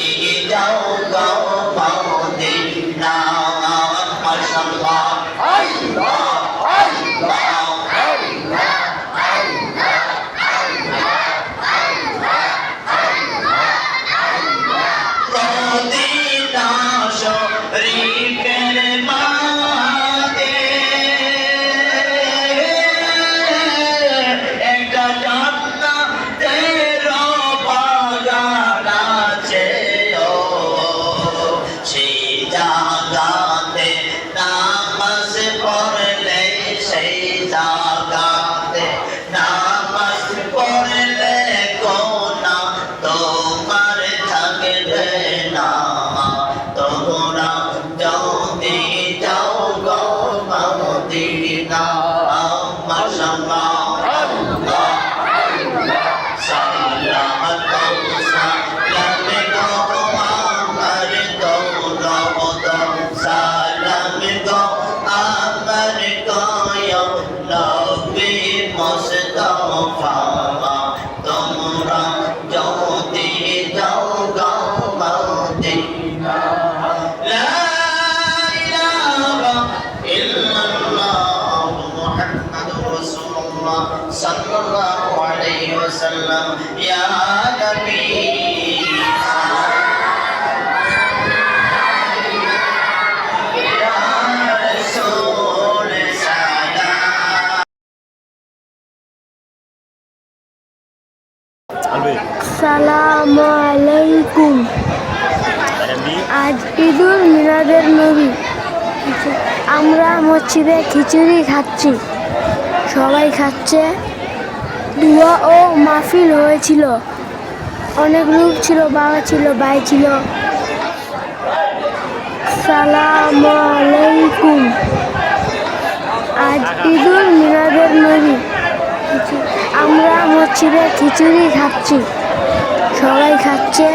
যদি যাও গো নবী মুস্তাফা তোমরা যদি যাও গো মদিনা লা ইলাহা ইল্লাল্লাহ মুহাম্মাদুর রাসূলুল্লাহ সাল্লাল্লাহু সালামু আলাইকুম। আজ ঈদুল মিলাদের নবী। আমরা মসজিদে খিচুড়ি খাচ্ছি। সবাই খাচ্ছে। দুয়া ও মাহফিল হয়েছিল। অনেক লোক ছিল, বাবা ছিল, ভাই ছিল। সালামু আলাইকুম। আজ ঈদুল মিলাদের নবী। আমরা মসজিদে খিচুড়ি খাচ্ছি। সবাই খাচ্ছে।